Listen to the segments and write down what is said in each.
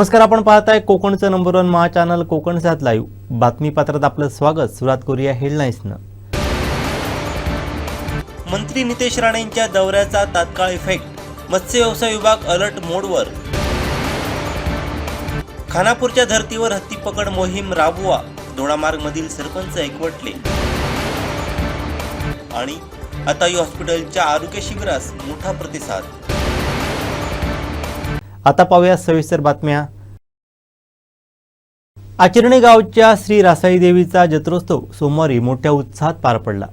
नमस्कार आपण पाहताय कोकणचं नंबर वन महा चॅनल कोकण सात लाईव्ह बातमीपत्रात आपलं स्वागत. सुरात कोरिया हेडलाईन्सनं मंत्री नितेश राणेंच्या दौऱ्याचा तात्काळ इफेक्ट मत्स्य व्यवसाय विभाग अलर्ट मोडवर. खानापूरच्या धर्तीवर हत्ती पकड मोहीम राबवा. दोडामार्गमधील सरपंच एकवटले. आणि आता हॉस्पिटलच्या आरोग्य शिबिरास मोठा प्रतिसाद. आता पाहूया सविस्तर बातम्या. आचरणे गावच्या श्री रासाई देवीचा जत्रोत्सव सोमवारी मोठ्या उत्साहात पार पडला.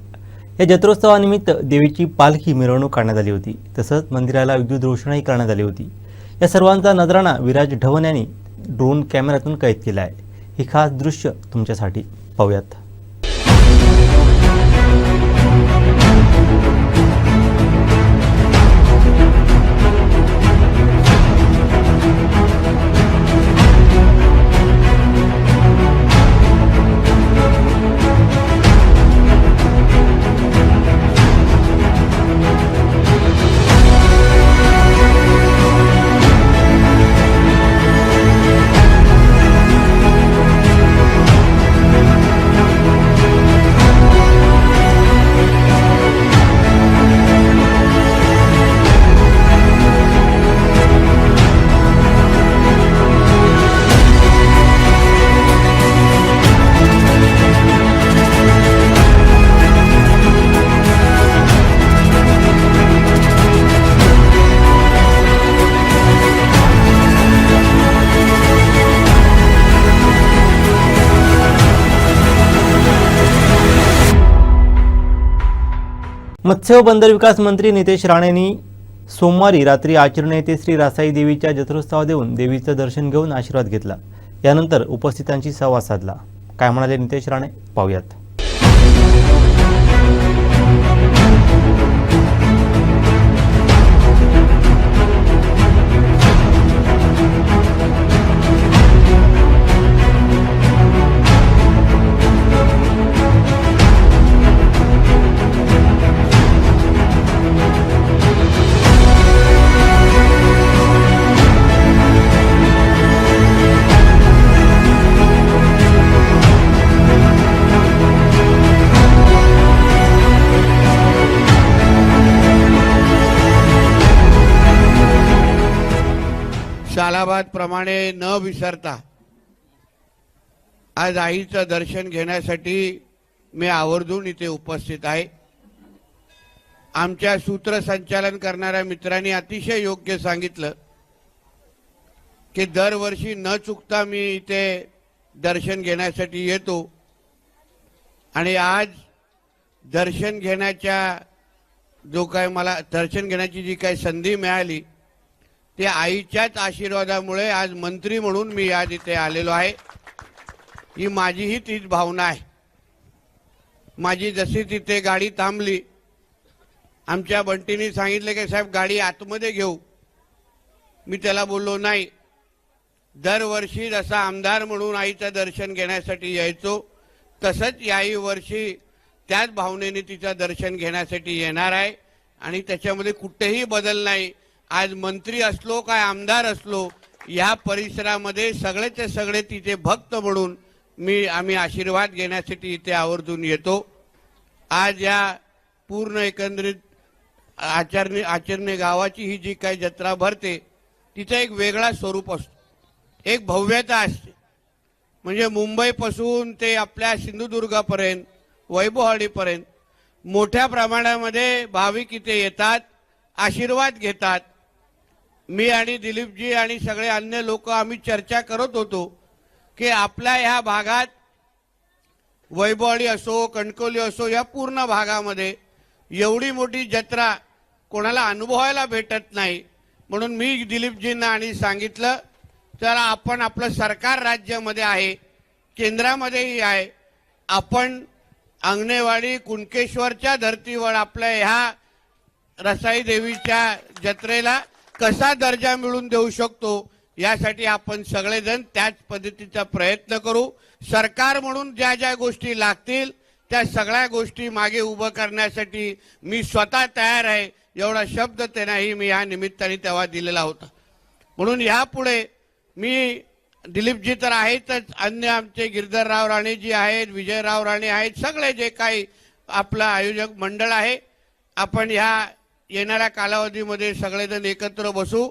या जत्रोत्सवानिमित्त देवीची पालखी मिरवणूक काढण्यात आली होती. तसंच मंदिराला विद्युत रोषणाई करण्यात आली होती. या सर्वांचा नजराणा विराज ढवन यांनी ड्रोन कॅमेऱ्यातून कैद केला आहे. हे खास दृश्य तुमच्यासाठी पाहूयात. मत्स्य व बंदर विकास मंत्री नितेश राणेंनी सोमवारी रात्री आचरण येथे श्री रासाई देवीच्या जत्रोत्सव देऊन देवीचं दर्शन घेऊन आशीर्वाद घेतला. यानंतर उपस्थितांशी संवाद साधला. काय म्हणाले नितेश राणे? पाहूयात. न विसरता. आज आईचं दर्शन घेण्यासाठी मी आवर्जून इथे उपस्थित आहे. आमच्या सूत्रसंचालन करणाऱ्या मित्रांनी अतिशय योग्य सांगितलं की दरवर्षी न चुकता मी इथे दर्शन घेण्यासाठी येतो. आणि आज दर्शन घेण्याच्या जो काय मला दर्शन घेण्याची जी काही संधी मिळाली ते आईच्याच आशीर्वादामुळे आज मंत्री म्हणून मी आज इथे आलेलो आहे. ही माझीही तीच भावना आहे. माझी जशी तिथे गाडी थांबली आमच्या बंटीने सांगितलं की साहेब गाडी आतमध्ये घेऊ. मी त्याला बोललो नाही दरवर्षी जसा आमदार म्हणून आईचं दर्शन घेण्यासाठी यायचो तसंच याही वर्षी त्याच भावनेने तिचं दर्शन घेण्यासाठी येणार आहे आणि त्याच्यामध्ये कुठेही बदल नाही. आज मंत्री असलो काय आमदार असलो या परिसरामध्ये सगळेचे सगळे तिचे भक्त म्हणून मी आम्ही आशीर्वाद घेण्यासाठी इथे आवर्जून येतो. आज या पूर्ण एकंदरीत आचरणे आचरणे गावाची ही जी काही जत्रा भरते तिचं एक वेगळा स्वरूप असतो. एक भव्यता असते. म्हणजे मुंबईपासून ते आपल्या सिंधुदुर्गापर्यंत वैभववाडीपर्यंत मोठ्या प्रमाणामध्ये भाविक इथे येतात आशीर्वाद घेतात. मी आणि दिलीपजी आणि सगळे अन्य लोक आम्ही चर्चा करत होतो की आपल्या ह्या भागात वैभवाडी असो कणकोली असो या पूर्ण भागामध्ये एवढी मोठी जत्रा कोणाला अनुभवायला भेटत नाही. म्हणून मी दिलीपजींना आणि सांगितलं तर आपण आपलं सरकार राज्यामध्ये आहे केंद्रामध्येही आहे. आपण अंगणेवाडी कुणकेश्वरच्या धर्तीवर आपल्या ह्या रसाई देवीच्या जत्रेला कसा दर्जा मिळून देऊ शकतो यासाठी आपण सगळेजण त्याच पद्धतीचा प्रयत्न करू. सरकार म्हणून ज्या ज्या गोष्टी लागतील त्या सगळ्या गोष्टी मागे उभं करण्यासाठी मी स्वतः तयार आहे. एवढा शब्द ते नाही मी या निमित्ताने तेव्हा दिलेला होता. म्हणून यापुढे मी दिलीपजी तर आहेतच अन्य आमचे गिरधरराव राणेजी आहेत विजयराव राणे आहेत सगळे जे काही आपलं आयोजक मंडळ आहे आपण ह्या येणाऱ्या कालावधीमध्ये सगळेजण एकत्र बसू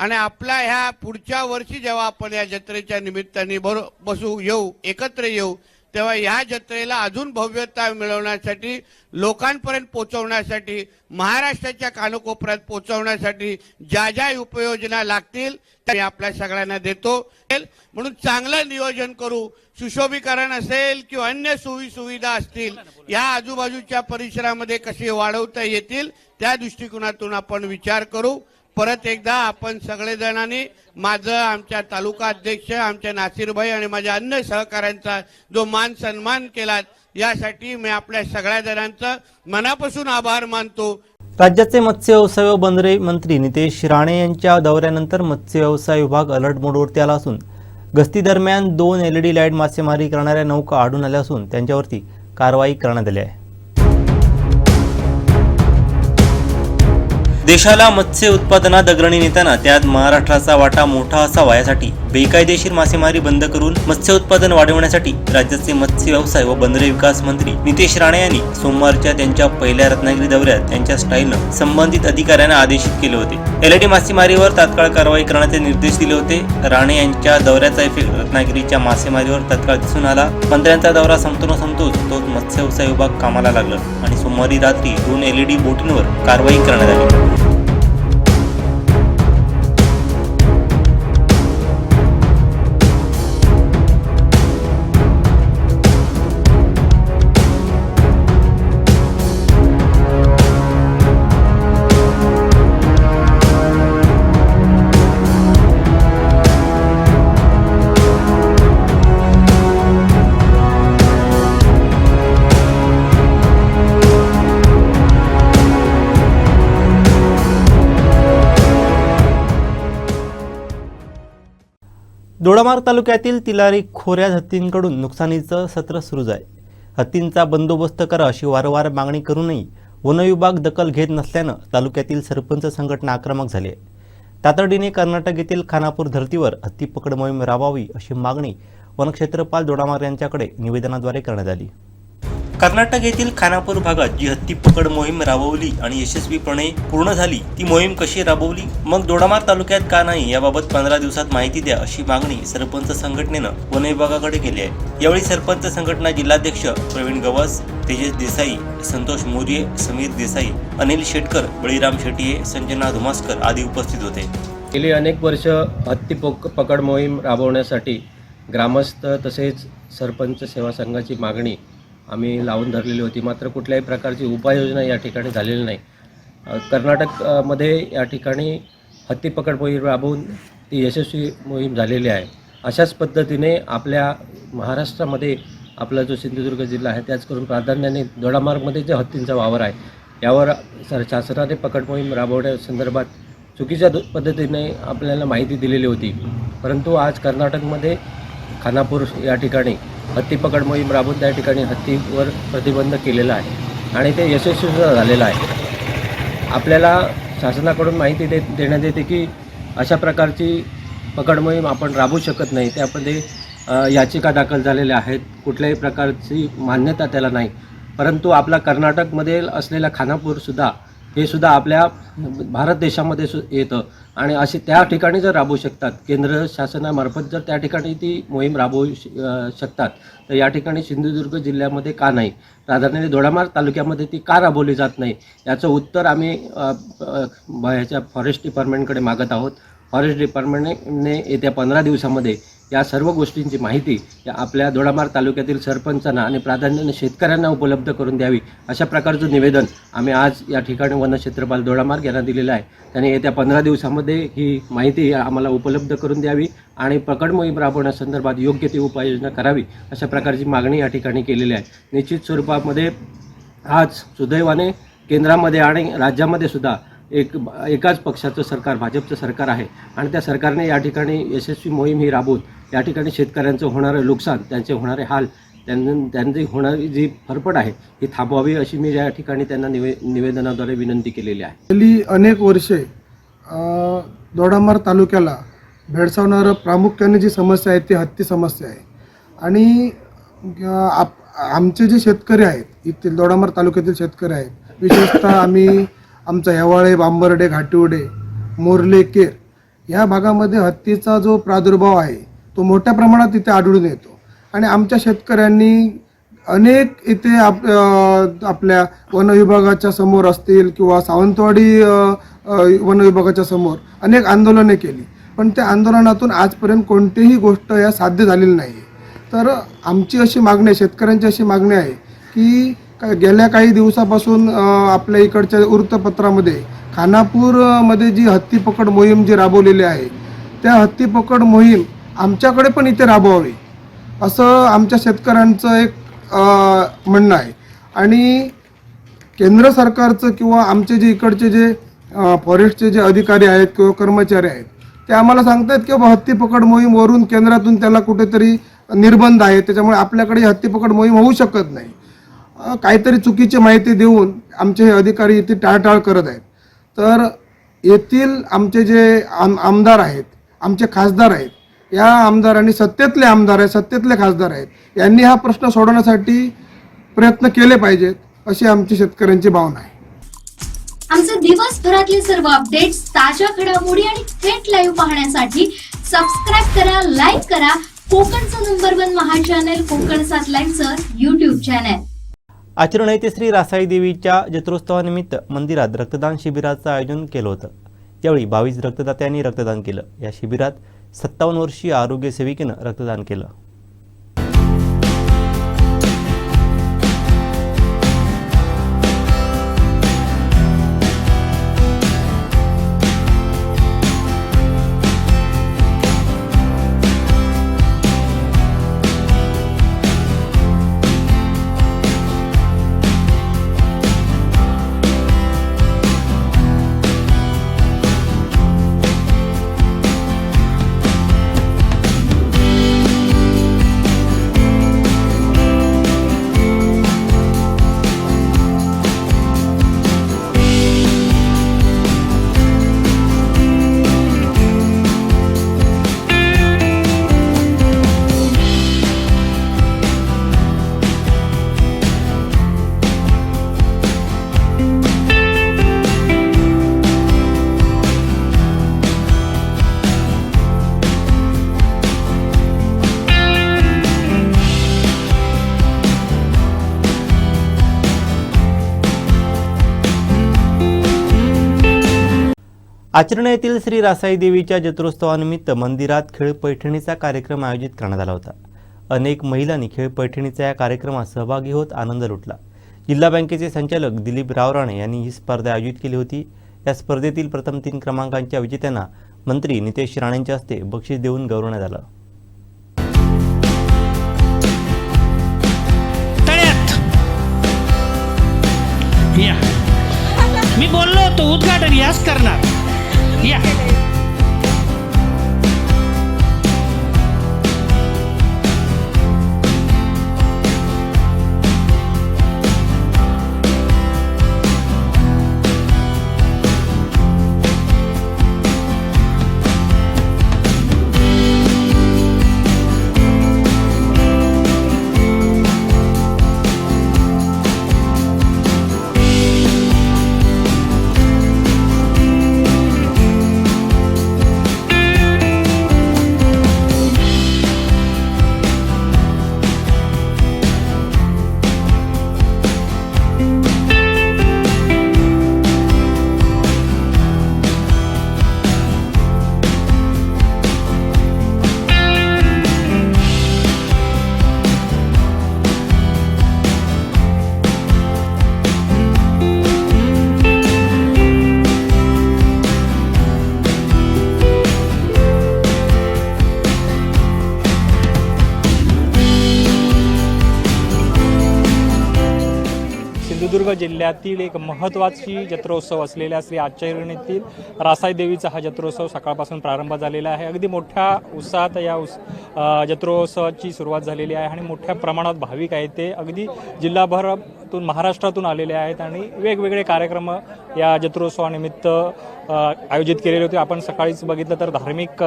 आणि आपल्या ह्या पुढच्या वर्षी जेव्हा आपण या जत्रेच्या निमित्ताने बरो बसू येऊ एकत्र येऊ तेव्हा ह्या जत्रेला अजून भव्यता मिळवण्यासाठी लोकांपर्यंत पोहोचवण्यासाठी महाराष्ट्राच्या कानकोपऱ्यात पोहोचवण्यासाठी ज्या ज्या उपयोजना लागतील मी आपल्या सगळ्यांना देतो. म्हणून चांगलं नियोजन करू. सुशोभीकरण असेल किंवा अन्य सोयी सुविधा असतील या आजूबाजूच्या परिसरामध्ये कसे वाढवता येतील त्या दृष्टिकोनातून आपण विचार करू. परत एकदा आपण सगळेजणांनी माझं आमच्या तालुका अध्यक्ष आमच्या नासिरभाई आणि माझ्या अन्य सहकाऱ्यांचा जो मान सन्मान केलात यासाठी मी आपल्या सगळ्या जणांचं मनापासून आभार मानतो. राज्याचे मत्स्य व्यवसाय व बंदरे मंत्री नितेश राणे यांच्या दौऱ्यानंतर मत्स्य व्यवसाय विभाग अलर्ट मोडवरती आला असून गस्ती दरम्यान दोन एल ई डी लाइट मासेमारी करणाऱ्या नौका आढळून आल्या असून त्यांच्यावरती कारवाई करण्यात आली आहे. देशाला मत्स्य उत्पादनात अग्रणी नेताना त्यात महाराष्ट्राचा वाटा मोठा असावा यासाठी बेकायदेशीर मासेमारी बंद करून मत्स्य उत्पादन वाढवण्यासाठी राज्याचे मत्स्य व्यवसाय व बंदरे विकास मंत्री नितेश राणे यांनी सोमवारच्या त्यांच्या पहिल्या रत्नागिरी दौऱ्यात त्यांच्या स्टाईलनं संबंधित अधिकाऱ्यांना आदेशित केले होते. एलईडी मासेमारीवर तात्काळ कारवाई करण्याचे निर्देश दिले होते. राणे यांच्या दौऱ्याचा इफेक्ट रत्नागिरीच्या मासेमारीवर तात्काळ दिसून आला. मंत्र्यांचा दौरा संपतो न संपतोच तोच मत्स्य व्यवसाय विभाग कामाला लागला आणि सोमवारी रात्री दोन एलईडी बोटींवर कारवाई करण्यात आली. दोडामार्ग तालुक्यातील तिलारी खोऱ्यात हत्तींकडून नुकसानीचं सत्र सुरूच आहे हत्तींचा बंदोबस्त करा अशी वारंवार मागणी करूनही वनविभाग दखल घेत नसल्यानं तालुक्यातील सरपंच संघटना आक्रमक झाली आहे. तातडीने कर्नाटक येथील खानापूर धर्तीवर हत्ती पकड मोहीम राबवावी अशी मागणी वनक्षेत्रपाल दोडामार यांच्याकडे निवेदनाद्वारे करण्यात आली. कर्नाटक येथील खानापूर भागात जी हत्ती पकड मोहीम राबवली आणि यशस्वीपणे पूर्ण झाली ती मोहीम कशी राबवली? मग दोडामार तालुक्यात का नाही याबाबत पंधरा दिवसात माहिती द्या अशी मागणी सरपंच संघटनेनं वन विभागाकडे केली आहे. यावेळी सरपंच संघटना जिल्हाध्यक्ष प्रवीण गवस तेजस देसाई संतोष मोरिये समीर देसाई अनिल शेटकर बळीराम शेटिये संजना धुमास्कर आदी उपस्थित होते. गेली अनेक वर्ष हत्ती पकड मोहीम राबवण्यासाठी ग्रामस्थ तसेच सरपंच सेवा संघाची मागणी आम्ही लावून धरलेली होती. मात्र कुठल्याही प्रकारची उपाययोजना या ठिकाणी झालेली नाही. कर्नाटकमध्ये या ठिकाणी हत्ती पकड मोहीम राबवून ती यशस्वी मोहीम झालेली आहे. अशाच पद्धतीने आपल्या महाराष्ट्रामध्ये आपला जो सिंधुदुर्ग जिल्हा आहे त्याच करून प्राधान्याने दोडामार्गमध्ये जे हत्तींचा वावर आहे यावर सर शासनाने पकड मोहीम राबवण्यासंदर्भात चुकीच्या पद्धतीने आपल्याला माहिती दिलेली होती. परंतु आज कर्नाटकमध्ये खानापूर या ठिकाणी हत्ती पकड मोहीम राबवून त्या ठिकाणी हत्तीवर प्रतिबंध केलेला आहे आणि ते यशस्वी सुद्धा झालेलं आहे. आपल्याला शासनाकडून माहिती दे देण्यात येते की अशा प्रकारची पकड मोहीम आपण राबवू शकत नाही. त्यामध्ये याचिका दाखल झालेल्या आहेत. कुठल्याही प्रकारची मान्यता त्याला नाही. परंतु आपला कर्नाटकमध्ये असलेला खानापूरसुद्धा हे सुद्धा आपल्या भारत देशामध्ये सु येतं. आणि असे त्या ठिकाणी जर राबवू शकतात केंद्र शासनामार्फत जर त्या ठिकाणी ती मोहीम राबवू श- शकतात तर या ठिकाणी सिंधुदुर्ग जिल्ह्यामध्ये का नाही? प्राधान्याने दोडामार्ग तालुक्यामध्ये ती का राबवली जात नाही? याचं उत्तर आम्ही ह्याच्या फॉरेस्ट डिपार्टमेंटकडे मागत आहोत. फॉरेस्ट डिपार्टमेंटने येत्या पंधरा दिवसामध्ये या सर्व गोष्टींची माहिती या आपल्या दोडामार तालुक्यातील सरपंचांना आणि प्राधान्याने शेतकऱ्यांना उपलब्ध करून द्यावी अशा प्रकारचं निवेदन आम्ही आज या ठिकाणी वनक्षेत्रपाल दोडामार्ग यांना दिलेलं आहे. त्यांनी येत्या पंधरा दिवसामध्ये ही माहिती आम्हाला उपलब्ध करून द्यावी आणि पकड मोहीम राबवण्यासंदर्भात योग्य ती उपाययोजना करावी अशा प्रकारची मागणी या ठिकाणी केलेली आहे. निश्चित स्वरूपामध्ये आज सुदैवाने केंद्रामध्ये आणि राज्यामध्ये सुद्धा एक एकाच पक्षाचं सरकार भाजपचं सरकार आहे. आणि त्या सरकारने या ठिकाणी यशस्वी मोहीम ही राबवून या ठिकाणी शेतकऱ्यांचं होणारं नुकसान त्यांचे होणारे हाल त्यांना त्यांची होणारी जी फरफड आहे ही थांबवावी अशी मी या ठिकाणी त्यांना निवे निवेदनाद्वारे विनंती केलेली आहे. गेली अनेक वर्षे दोडामार तालुक्याला भेडसावणारं प्रामुख्याने जी समस्या आहे ती हत्ती समस्या आहे. आणि आप आमचे जे शेतकरी आहेत इथील दोडामार तालुक्यातील शेतकरी आहेत विशेषतः आम्ही आमचं हेवाळे बांबर्डे घाटिवडे मोर्ले केर ह्या भागामध्ये हत्तीचा जो प्रादुर्भाव आहे तो मोठ्या प्रमाणात इथे आढळून येतो. आणि आमच्या शेतकऱ्यांनी अनेक इथे आप आपल्या वनविभागाच्या समोर असतील किंवा सावंतवाडी वनविभागाच्या समोर अनेक आंदोलने केली. पण त्या आंदोलनातून आजपर्यंत कोणतीही गोष्ट या साध्य झालेली नाही तर आमची अशी मागणी आहे शेतकऱ्यांची अशी मागणी आहे की का- गेल्या काही दिवसापासून आपल्या इकडच्या वृत्तपत्रामध्ये खानापूरमध्ये जी हत्ती पकड मोहीम जी राबवलेली आहे त्या हत्ती पकड मोहीम आमच्याकडे पण इथे राबवावी असं आमच्या शेतकऱ्यांचं एक म्हणणं आहे. आणि केंद्र सरकारचं किंवा आमचे जे इकडचे जे फॉरेस्टचे जे अधिकारी आहेत किंवा कर्मचारी आहेत ते आम्हाला सांगतायत की बाबा हत्ती पकड मोहीम वरून केंद्रातून त्याला कुठेतरी निर्बंध आहे त्याच्यामुळे आपल्याकडे हत्ती पकड मोहीम होऊ शकत नाही. काहीतरी चुकीची माहिती देऊन आमचे हे अधिकारी इथे टाळटाळ करत आहेत. तर येथील आमचे जे आम आमदार आहेत आमचे खासदार आहेत या आमदारांनी सत्तेतले आमदार आहेत सत्तेतले खासदार आहेत यांनी हा प्रश्न सोडवण्यासाठी प्रयत्न केले पाहिजेत अशी आमची शेतकऱ्यांची भावना आहे. आमचे दिवसभरातले सर्व अपडेट्स ताज्या घडामोडी आणि थेट लाईव्ह पाहण्यासाठी सबस्क्राईब करा लाईक करा. कोकणचं नंबर वन महा चॅनल कोकण सात लाईव्हचं युट्यूब चॅनल आचरण येथे श्री रासाई देवीच्या जत्रोत्सवानिमित्त मंदिरात रक्तदान शिबिराचं आयोजन केलं होतं. यावेळी बावीस रक्तदात्यांनी रक्तदान केलं. या शिबिरात सत्तावन्न वर्षीय आरोग्य सेविकेनं रक्तदान केलं. आचरण येथील श्री रासाई देवीच्या जत्रोत्सवानिमित्त मंदिरात खेळ पैठणीचा कार्यक्रम आयोजित करण्यात आला होता. अनेक महिलांनी खेळ पैठणीच्या या कार्यक्रमात सहभागी होत आनंद लुटला. जिल्हा बँकेचे संचालक दिलीप रावराणे यांनी ही स्पर्धा आयोजित केली होती. या स्पर्धेतील प्रथम तीन क्रमांकांच्या विजेत्यांना मंत्री नितेश राणेंच्या हस्ते बक्षीस देऊन गौरवण्यात आलं. मी बोललो होतो उद्घाटन याच करणार. या सिंधुदुर्ग जिल्ह्यातील एक महत्त्वाची जत्रोत्सव असलेल्या श्री आचरणीतील येथील रासाई देवीचा हा जत्रोत्सव सकाळपासून प्रारंभ झालेला आहे. अगदी मोठ्या उत्साहात या उस जत्रोत्सवाची सुरुवात झालेली आहे आणि मोठ्या प्रमाणात भाविक आहेत ते. अगदी जिल्हाभर राज्यातून महाराष्ट्रातून आलेले आहेत आणि वेगवेगळे कार्यक्रम या जत्रोत्सवानिमित्त आयोजित केलेले होते. आपण सकाळीच बघितलं तर धार्मिक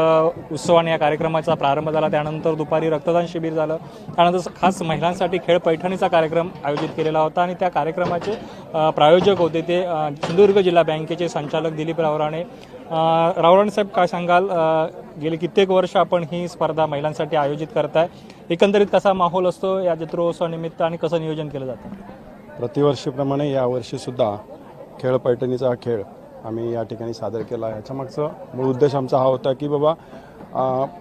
उत्सवाने या कार्यक्रमाचा प्रारंभ झाला. त्यानंतर दुपारी रक्तदान शिबिर झालं. त्यानंतर खास महिलांसाठी खेळ पैठणीचा कार्यक्रम आयोजित केलेला होता आणि त्या कार्यक्रमाचे प्रायोजक होते ते सिंधुदुर्ग जिल्हा बँकेचे संचालक दिलीप रावराणे. अ, काय सांगाल? गेली कित्येक वर्ष आपण ही स्पर्धा महिलांसाठी आयोजित करताय. एकंदरीत कसा माहोल असतो या जत्रोत्सवानिमित्त आणि कसं नियोजन केलं जातं? प्रतिवर्षीप्रमाणे यावर्षीसुद्धा खेळ पैठणीचा हा खेळ आम्ही या ठिकाणी सादर केला. ह्याच्या मूळ उद्देश आमचा हा होता की बाबा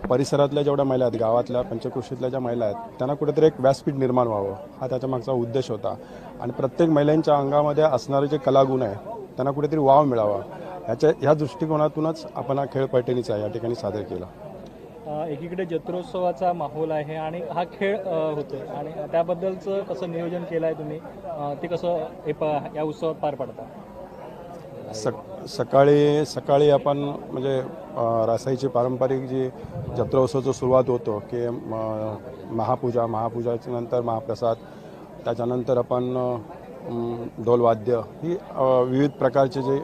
परिसरातल्या जेवढ्या महिला आहेत गावातल्या पंचकृषीतल्या ज्या महिला आहेत त्यांना कुठेतरी एक व्यासपीठ निर्माण व्हावं हा त्याच्या मागचा उद्देश होता. आणि प्रत्येक महिलांच्या अंगामध्ये असणारे जे कलागुण आहे त्यांना कुठेतरी वाव मिळावा. ह्याच्या ह्या दृष्टिकोनातूनच आपण हा खेळ पैठणीचा या ठिकाणी सादर केला. एकीकडे जत्रोत्सवाचा माहोल आहे आणि हा खेळ होतो आणि त्याबद्दलचं कसं नियोजन केलं आहे तुम्ही ते कसं हे प या उत्सवात पार पडता? सक सकाळी सकाळी आपण म्हणजे रासाईची पारंपरिक जी जत्रोत्सवाचं सुरुवात होतो की महापूजा महापूजाच्या नंतर महाप्रसाद त्याच्यानंतर आपण ढोलवाद्य ही विविध प्रकारचे जे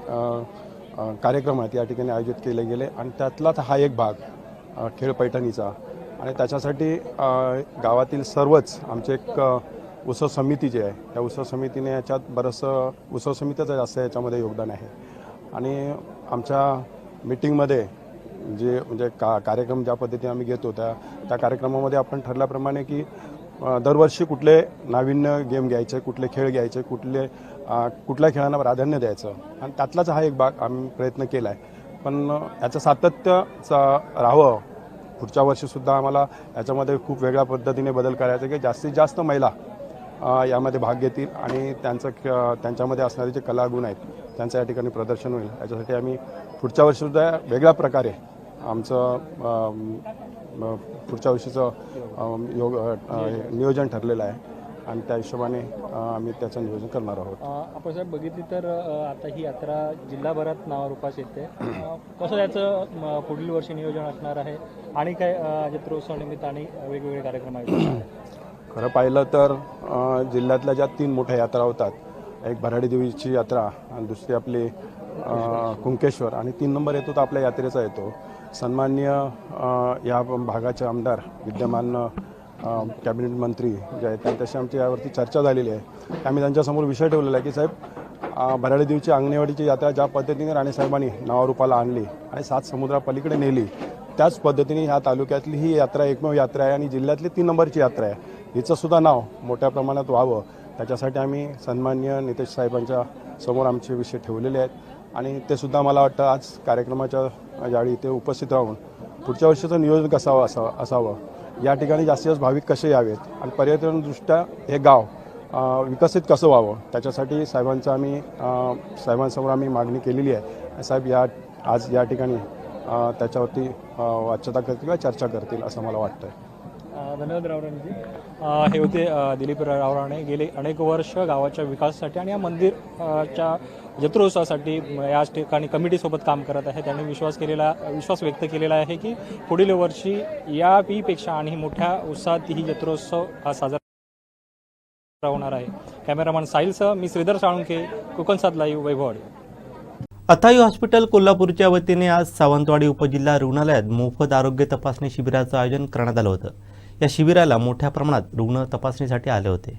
कार्यक्रम आहेत या ठिकाणी आयोजित केले गेले. आणि त्यातलाच हा एक भाग खेळ पैठणीचा. आणि त्याच्यासाठी गावातील सर्वच आमचे एक उत्सव समिती जी आहे त्या उत्सव समितीने याच्यात बरंचसं उत्सव समितीचं जास्त याच्यामध्ये योगदान आहे. आणि आमच्या मीटिंगमध्ये जे म्हणजे का कार्यक्रम ज्या पद्धतीने आम्ही घेतो त्या त्या कार्यक्रमामध्ये आपण ठरल्याप्रमाणे की दरवर्षी कुठले नाविन्य गेम घ्यायचे कुठले खेळ घ्यायचे कुठले कुठल्या खेळांना प्राधान्य द्यायचं. आणि त्यातलाच हा एक भाग आम्ही प्रयत्न केला आहे पण याचं सातत्यचा राहावं. पुढच्या वर्षीसुद्धा आम्हाला याच्यामध्ये खूप वेगळ्या पद्धतीने बदल करायचा की जास्तीत जास्त महिला यामध्ये भाग घेतील आणि त्यांचं त्यांच्यामध्ये असणारे जे कलागुण आहेत त्यांचं या ठिकाणी प्रदर्शन होईल. याच्यासाठी आम्ही पुढच्या वर्षीसुद्धा वेगळ्या प्रकारे आमचं पुढच्या वर्षीचं योग नियोजन ठरलेलं आहे. आणि त्या हिशोबाने आम्ही त्याचं नियोजन करणार आहोत. आपण साहेब बघितली तर आता ही यात्रा जिल्हाभरात नावारूपास येते. कसं याचं पुढील वर्षी नियोजन असणार आहे? आणि काय अ, जत्रोत्सवानिमित्त आणि वेगवेगळे कार्यक्रम आहेत? खरं पाहिलं तर जिल्ह्यातल्या ज्या तीन मोठ्या यात्रा होतात एक भराडी देवीची यात्रा आणि दुसरी आपली कुंकेश्वर आणि तीन नंबर येतो तर आपल्या यात्रेचा येतो. सन्माननीय अ, या भागाचे आमदार विद्यमान कॅबिनेट मंत्री जे आहेत त्यांच्याशी आमची यावरती चर्चा झालेली आहे. आम्ही त्यांच्यासमोर विषय ठेवलेला आहे की साहेब भराडी देवीची अंगणेवाडीची यात्रा ज्या पद्धतीने राणेसाहेबांनी नावारूपाला आणली आणि सात समुद्रापलीकडे नेली त्याच पद्धतीने ह्या तालुक्यातली ही यात्रा एकमेव यात्रा आहे आणि जिल्ह्यातली तीन नंबरची यात्रा आहे. हिचं सुद्धा नाव मोठ्या प्रमाणात व्हावं त्याच्यासाठी आम्ही सन्मान्य नितेश साहेबांच्या समोर आमचे विषय ठेवलेले आहेत. आणि ते सुद्धा मला वाटतं आज कार्यक्रमाच्या यावेळी ते उपस्थित राहून पुढच्या वर्षीचं नियोजन कसावं असावं असावं. या ठिकाणी जास्तीत जास्त भाविक कसे यावेत? आणि पर्यटनदृष्ट्या हे गाव विकसित कसं व्हावं? त्याच्यासाठी साहेबांचं आम्ही साहेबांसमोर आम्ही मागणी केलेली आहे. साहेब या आज या ठिकाणी त्याच्यावरती वाच्यता करतील किंवा चर्चा करतील असं मला वाटतं धन्यवाद रावराणेजी. हे होते दिलीप दिलीप रावराणे. गेले अनेक वर्ष गावाच्या विकासासाठी आणि या मंदिरच्या जत्रोत्सवासाठी याच या ठिकाणी कमिटीसोबत काम करत आहे. त्यांनी विश्वास केलेला विश्वास व्यक्त केलेला आहे की पुढील वर्षी या पीपेक्षा आणि मोठ्या उत्साहात ही जत्रोत्सव हा साजरा होणार आहे. कॅमेरामॅन साहिलसह मी श्रीधर साळुंके कोकणसात लाईव्ह वैभववाडी. अथाई हॉस्पिटल कोल्हापूरच्या वतीने आज सावंतवाडी उपजिल्हा रुग्णालयात मोफत आरोग्य तपासणी शिबिराचं आयोजन करण्यात आलं होतं. या शिबिराला मोठ्या प्रमाणात रुग्ण तपासणीसाठी आले होते.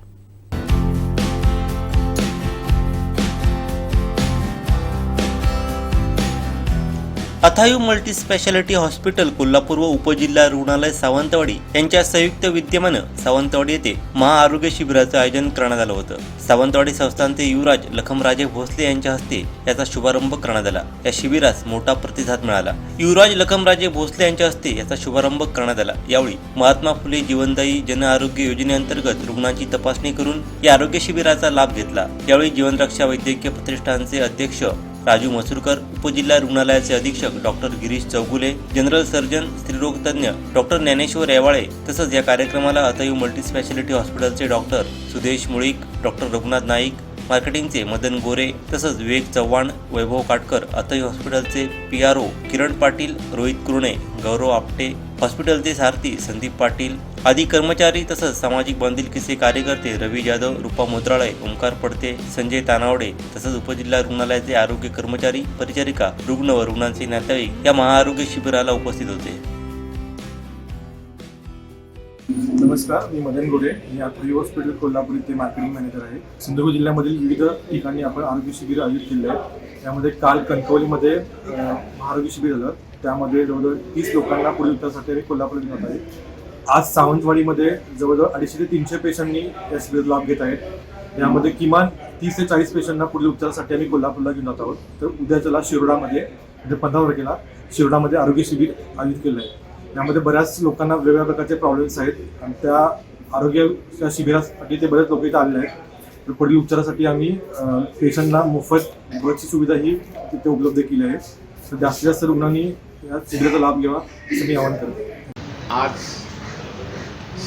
Aathayu multi speciality hospital Kolhapur व उपजिल्हा रुग्णालय सावंतवाडी यांच्या संयुक्त विद्यमानं सावंतवाडी येथे महाआरोग्य शिबिराचं आयोजन करण्यात आलं होतं. सावंतवाडी संस्थानचे युवराज लखमराजे भोसले यांच्या हस्ते याचा शुभारंभ करण्यात आला. या शिबिरास मोठा प्रतिसाद मिळाला. युवराज लखमराजे भोसले यांच्या हस्ते याचा शुभारंभ करण्यात आला. यावेळी महात्मा फुले जीवनदायी जन आरोग्य योजनेअंतर्गत रुग्णांची तपासणी करून या आरोग्य शिबिराचा लाभ घेतला. यावेळी जीवनरक्षा वैद्यकीय प्रतिष्ठानचे अध्यक्ष राजू मसूरकर उपजिल्हा रुग्णालयाचे अधीक्षक doctor Girish Chougule general surgeon स्त्रीरोग तज्ज्ञ डॉक्टर ज्ञानेश्वर रेवाळे तसंच या कार्यक्रमाला अतयू मल्टीस्पेशालिटी हॉस्पिटलचे डॉक्टर सुदेश मुळीक डॉक्टर रघुनाथ नाईक मार्केटिंगचे मदन गोरे तसंच विवेक चव्हाण वैभव काटकर अतई हॉस्पिटलचे P R O Kiran Patil Rohit Kurne Gaurav Apte हॉस्पिटलचे सारथी संदीप पाटील आदी कर्मचारी तसंच सामाजिक बांधिलकीचे कार्यकर्ते रवी जाधव रुपा मोत्राळे ओंकार पडते संजय तानावडे तसंच उपजिल्हा रुग्णालयाचे आरोग्य कर्मचारी परिचारिका रुग्ण व रुग्णांचे नातेवाईक या महाआरोग्य शिबिराला उपस्थित होते. नमस्कार मी मदन गोडे. मी आता हॉस्पिटल कोल्हापूर इथे मार्केटिंग मॅनेजर आहे. सिंधुदुर्ग जिल्ह्यामधील विविध ठिकाणी आपण आरोग्य शिबिर आयोजित केले आहे त्यामध्ये काल कणकवलीमध्ये आरोग्य शिबिर झालं. त्यामध्ये जवळजवळ तीस लोकांना पुढील उपचारासाठी कोल्हापूर घेत आहे. आज सावंतवाडीमध्ये जवळजवळ अडीचशे ते तीनशे पेशंटनी या शिबिराचा लाभ घेत आहेत. यामध्ये किमान तीस ते चाळीस पेशंटना पुढील उपचारासाठी आम्ही कोल्हापूरला घेऊन जात आहोत. तर उद्या चला शिरोडामध्ये म्हणजे पंधरा तारखेला शिरोडामध्ये आरोग्य शिबिर आयोजित केलं आहे. यामध्ये बऱ्याच लोकांना वेगवेगळ्या प्रकारचे प्रॉब्लेम्स आहेत आणि त्या आरोग्य शिबिरासाठी ते बरेच लोक इथे आलेले आहेत. तर पुढील उपचारासाठी आम्ही पेशंटना मोफत बसची सुविधा ही तिथे उपलब्ध केली आहे. तर जास्तीत जास्त रुग्णांनी या शिबिराचा लाभ घ्यावा असं मी आवाहन करतो. आज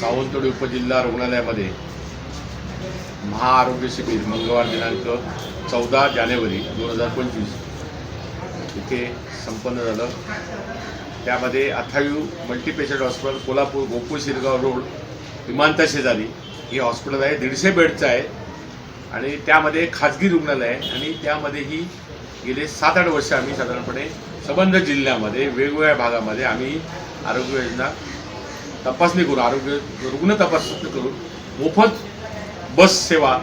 सावंतवाडी उपजिल्हा रुग्णालयामध्ये महाआरोग्य शिबिर मंगळवार दिनांक चौदा जानेवारी दोन हजार पंचवीस इथे संपन्न झालं. त्यामध्ये Aathayu multi patient hospital Kolhapur Gokul Shirgaon road विमानता शेजारी हे हॉस्पिटल आहे दीडशे बेडचं आहे. आणि त्यामध्ये खाजगी रुग्णालय आहे. आणि त्यामध्येही गेले सात आठ वर्ष आम्ही साधारणपणे संबंध जिल्ह्यामध्ये वेगवेगळ्या भागामध्ये आम्ही आरोग्य योजना तपासणी करून आरोग्य रुग्ण तपासणी करून मोफत बस सेवा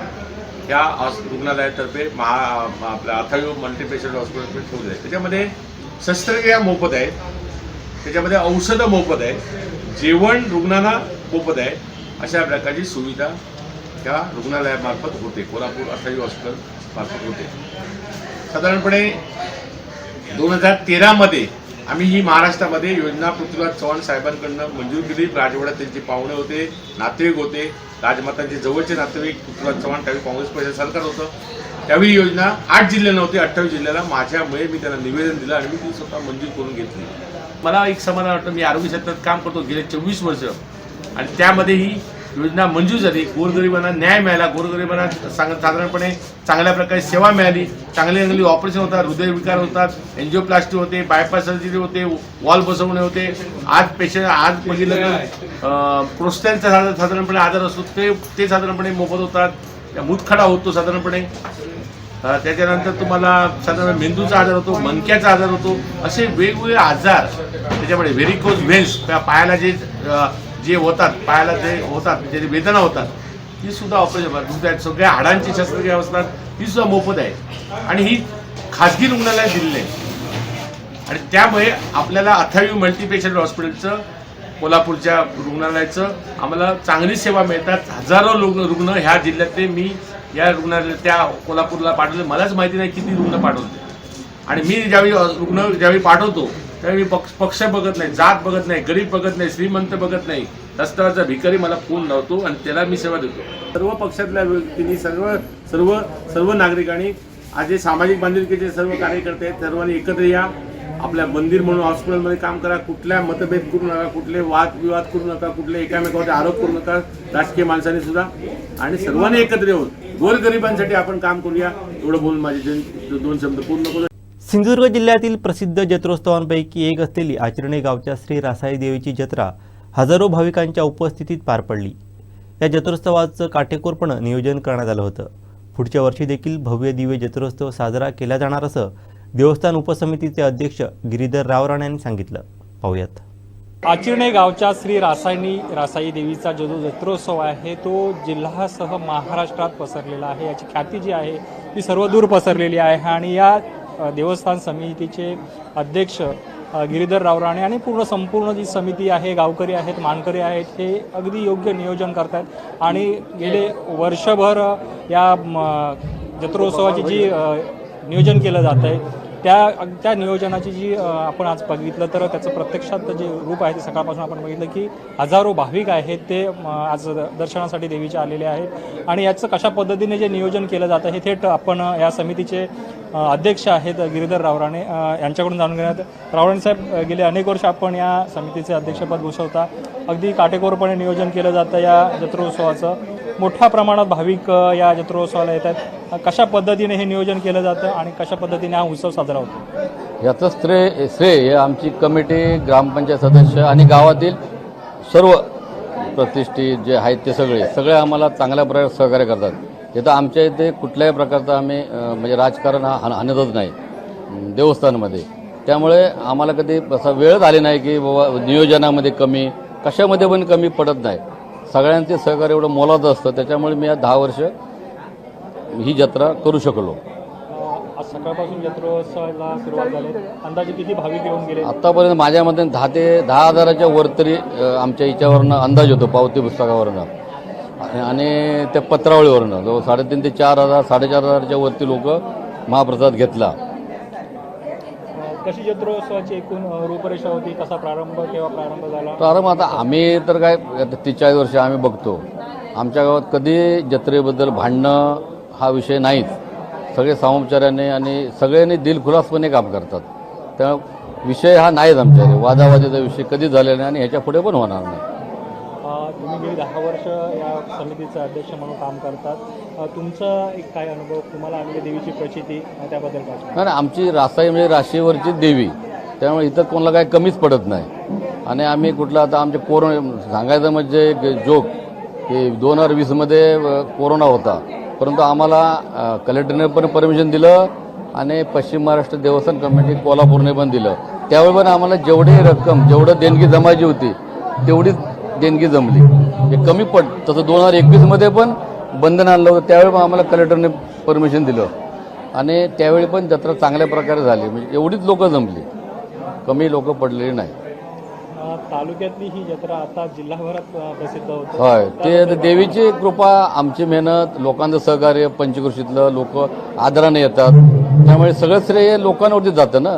ह्या हॉस- रुग्णालयातर्फे महा आपल्या अथायू मल्टीपेशल हॉस्पिटलमध्ये ठेवलं आहे. त्याच्यामध्ये शस्त्रक्रिया मोफत आहे. त्याच्यामध्ये औषधं मोफत आहे. जेवण रुग्णांना मोफत आहे. अशा प्रकारची सुविधा त्या रुग्णालयामार्फत होते. कोल्हापूर अथायू हॉस्पिटल मार्फत होते. साधारणपणे दोन हजार तेरामध्ये आम्ही ही महाराष्ट्रामध्ये योजना पृथ्वीराज चव्हाण साहेबांकडनं मंजूर केली. राजवाड्यात त्यांचे पाहुणे होते नातेवाईक होते. राजमातांचे जवळचे नातेवाईक पृथ्वीराज चव्हाण त्यावेळी काँग्रेस पक्षाचं सरकार होतं. त्यावेळी योजना आठ जिल्ह्यांना नव्हती अठ्ठावीस जिल्ह्याला. माझ्यामुळे मी त्यांना निवेदन दिलं आणि मी ती स्वतः मंजूर करून घेतली. मला एक समाधान वाटतं मी आरोग्य क्षेत्रात काम करतो गेले चोवीस वर्ष. आणि त्यामध्येही योजना मंजूर झाली. गोरगरिबांना न्याय मिळाला. गोरगरिबांना सांग साधारणपणे चांगल्या प्रकारे सेवा मिळाली. चांगले चांगली ऑपरेशन होतात. हृदयविकार होतात. एन्जिओप्लास्टी होते. बायपास सर्जरी होते. वॉल बसवणे होते. आज पेशंट आज बघितलं तर प्रोस्टॅनचा साधा- साधारणपणे आजार असतो. ते ते साधारणपणे मोफत होतात. त्या होतो साधारणपणे. त्याच्यानंतर तुम्हाला साधारण मेंदूचा आजार होतो मणक्याचा आजार होतो. असे वेगवेगळे आजार त्याच्यामुळे व्हेरिकोज व्हेन्स पायाला जे जे होतात पायाला जे होतात जे वेदना होतात ती सुद्धा ऑपरेशन होतात. सगळ्या हाडांची शस्त्रक्रिया असतात ती सुद्धा मोफत आहे. आणि ही खाजगी रुग्णालयात दिलेली आहे. आणि त्यामुळे आपल्याला अथावी मल्टीपेशंट हॉस्पिटलचं कोल्हापूरच्या रुग्णालयाचं आम्हाला चांगली सेवा मिळतात. हजारो रुग्ण रुग्ण ह्या जिल्ह्यातले मी या रुग्णालय त्या कोल्हापूरला पाठवले. मलाच माहिती नाही किती रुग्ण पाठवते आणि मी ज्यावेळी रुग्ण ज्यावेळी पाठवतो त्यावेळी मी पक्ष पक्ष बघत नाही जात बघत नाही गरीब बघत नाही श्रीमंत बघत नाही. रस्त्यावरचा भिकारी मला फोन लावतो आणि त्याला मी सेवा देतो. सर्व पक्षातल्या व्यक्तींनी सर्व सर्व सर्व नागरिकांनी आज जे सामाजिक बांधिलकीचे सर्व कार्यकर्ते आहेत सर्वांनी एकत्र या. आपल्या मंदिर म्हणून हॉस्पिटलमध्ये काम करा. कुठल्या मतभेद करू नका कुठले वाद विवाद करू नका कुठले एकामेकावरती आरोप करू नका राजकीय माणसांनी सुद्धा. आणि सर्वांनी एकत्र येऊन गोरगरिबांसाठी आपण काम करूया. एवढं बोलून माझे दोन- दोन शब्द पूर्ण करू सिंधुदुर्ग जिल्ह्यातील प्रसिद्ध जत्रोत्सवांपैकी एक असलेली आचरणे गावच्या श्री रासाई देवीची जत्रा हजारो भाविकांच्या उपस्थितीत पार पडली. या जत्रोत्सवाचं काटेकोरपणं नियोजन करण्यात आलं होतं. पुढच्या वर्षी देखील भव्य दिव्य जत्रोत्सव साजरा केला जाणार असं देवस्थान उपसमितीचे अध्यक्ष गिरीधर रावराणे यांनी सांगितलं. पाहूयात. आचिरणे गावच्या श्री रासायनी रासाई देवीचा जो जो जत्रोत्सव आहे तो जिल्ह्यासह महाराष्ट्रात पसरलेला आहे. याची ख्याती जी आहे ती सर्वदूर पसरलेली आहे आणि या देवस्थान समितीचे अध्यक्ष गिरीधर रावराणे आणि पूर्ण संपूर्ण जी समिती आहे गावकरी आहेत मानकरी आहेत हे अगदी योग्य नियोजन करतात आणि गेले वर्षभर या म, जत्रोत्सवाची जी नियोजन केलं जात आहे त्या त्या नियोजनाची जी आपण आज बघितलं तर त्याचं प्रत्यक्षात जे रूप आहे ते सकाळपासून आपण बघितलं की हजारो भाविक आहेत ते आज दर्शनासाठी देवीचे आलेले आहेत. आणि याचं कशा पद्धतीने जे नियोजन केलं जातं हे थेट आपण या समितीचे अध्यक्ष आहेत गिरीधर रावराणे यांच्याकडून जाणून घेण्यात रावराणे साहेब गेले अनेक वर्ष आपण या समितीचे अध्यक्षपद भूषवता. अगदी काटेकोरपणे नियोजन केलं जातं या जत्रोत्सवाचं. मोठ्या प्रमाणात भाविक या जत्रोत्सवाला येतात कशा पद्धतीने हे नियोजन केलं जातं आणि कशा पद्धतीने हा उत्सव साजरा होतो? याचं श्रेय श्रेय हे आमची कमिटी ग्रामपंचायत सदस्य आणि गावातील सर्व प्रतिष्ठित जे आहेत ते सगळे सगळे आम्हाला चांगल्या प्रकारे सहकार्य करतात. तिथं आमच्या इथे कुठल्याही प्रकारचं आम्ही म्हणजे राजकारण हा आणतच नाही देवस्थानमध्ये. त्यामुळे आम्हाला कधी असा वेळच आली नाही की बाबा नियोजनामध्ये कमी कशामध्ये पण कमी पडत नाही. सगळ्यांचे सहकार्य एवढं मोलाचं असतं त्याच्यामुळे मी या दहा वर्ष ही जत्रा करू शकलो. आज सकाळपासून जत्रोत्सवाला सुरुवात झाली. अंदाजे किती भाविक येऊन गेले? आत्तापर्यंत माझ्या मते दहा ते दहा हजाराच्या वर तरी आमच्या हिच्यावरनं अंदाज होतो पावती पुस्तकावरनं. आणि- त्या पत्रावळीवरनं जवळ साडेतीन ते चार हजार साडेचार हजारच्या वरती लोक महाप्रसाद घेतला. कशी जत्रोत्सवाची एकूण रूपरेषा होती? कसा प्रारंभ केव्हा प्रारंभ झाला? प्रारंभ आता आम्ही तर काय तीस चाळीस वर्ष आम्ही बघतो. आमच्या गावात कधी जत्रेबद्दल भांडणं हा विषय नाहीच. सगळे सामोपचाराने आणि सगळ्यांनी दिलखुलासपणे काम करतात. त्या विषय हा नाहीच आमच्याकडे. वादावादीचा विषय कधीच झालेला नाही आणि ह्याच्या पुढे पण होणार नाही. तुम्ही गेली दहा वर्ष या समितीचं अध्यक्ष म्हणून काम करतात. तुमचा एक काय अनुभव? तुम्हाला आलेली देवीची प्रचिती त्याबद्दल काय नाही आमची रासाई म्हणजे राशीवरची देवी. त्यामुळे इथं कोणाला काही कमीच पडत नाही. आणि आम्ही कुठला आता आमचे कोरोना सांगायचं म्हणजे एक जोक की दोन हजार वीसमध्ये कोरोना होता. परंतु आम्हाला कलेक्टरने पण परमिशन दिलं आणि पश्चिम महाराष्ट्र देवस्थान कमिटी कोल्हापूरने पण दिलं. त्यावेळी पण आम्हाला जेवढी रक्कम जेवढं देणगी जमायची होती तेवढीच देणगी जमली. हे कमी पड तसं दोन हजार एकवीसमध्ये पण बंधन आणलं होतं त्यावेळी पण आम्हाला कलेक्टरने परमिशन दिलं. आणि त्यावेळी पण जत्रा चांगल्या प्रकारे झाली म्हणजे एवढीच लोक जमली. कमी लोक पडलेली नाही. तालुक्यातली ही जत्रा आता जिल्हाभरात प्रसिद्ध होते. होय ते देवीची कृपा आमची मेहनत लोकांचं सहकार्य पंचकृषीतलं लोक आदराने येतात. त्यामुळे सगळं श्रेय लोकांवरती जातं ना.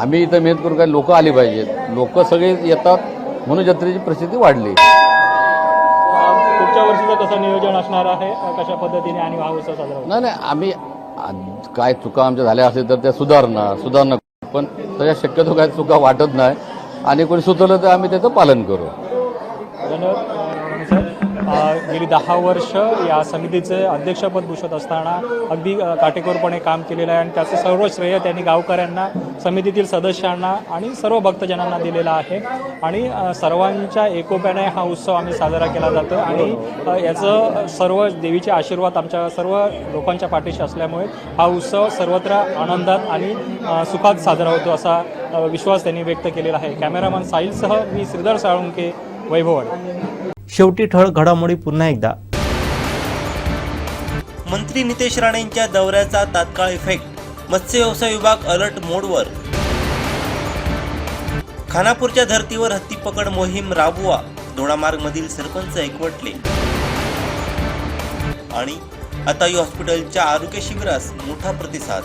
आम्ही इथं मेहनत करून काय लोक आली पाहिजेत. लोक सगळे येतात म्हणून जत्रेची प्रसिद्धी वाढली. पुढच्या वर्षीचं कसं नियोजन असणार आहे? कशा पद्धतीने आणि हा उत्सव साजरा नाही नाही आम्ही आ- काय चुका आमच्या झाल्या असेल तर त्या सुधारणा करू. पण त्याच्या शक्यतो काय चुका वाटत नाही. आणि कोणी सुचवलं तर आम्ही त्याचं पालन करू. धन्यवाद. गेली दहा वर्ष या समितीचे अध्यक्षपद भूषत असताना अगदी काटेकोरपणे काम केलेलं आहे आणि त्याचं सर्व श्रेय त्यांनी गावकऱ्यांना समितीतील सदस्यांना आणि सर्व भक्तजनांना दिलेला आहे. आणि सर्वांच्या एकोप्याने हा उत्सव आम्ही साजरा केला जातो आणि याचं सर्व देवीचे आशीर्वाद आमच्या सर्व लोकांच्या पाठीशी असल्यामुळे हा उत्सव सर्वत्र आनंदात आणि सुखात साजरा होतो असा विश्वास त्यांनी व्यक्त केलेला आहे. कॅमेरामॅन साहिलसह मी श्रीधर साळुंके वैभववाडी. शेवटी ठळक घडामोडी पुन्हा एकदा. मंत्री नितेश राणेंच्या दौऱ्याचा तात्काळ इफेक्ट मत्स्य व्यवसाय विभाग अलर्ट मोडवर. खानापूरच्या धर्तीवर हत्ती पकड मोहीम राबवा दोडामार्गमधील सरपंच एकवटले. आणि आताई हॉस्पिटलच्या आरोग्य शिबिरास मोठा प्रतिसाद.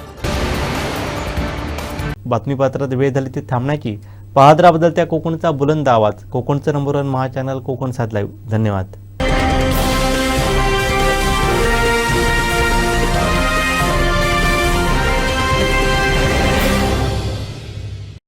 बातमीपत्रात वेळ झाली ती थांबण्याची पाहत त्या बदलत्या कोकणचा बुलंद आवाज. कोकणचं नंबर वन महा चॅनल कोकण साथ लाईव्ह धन्यवाद.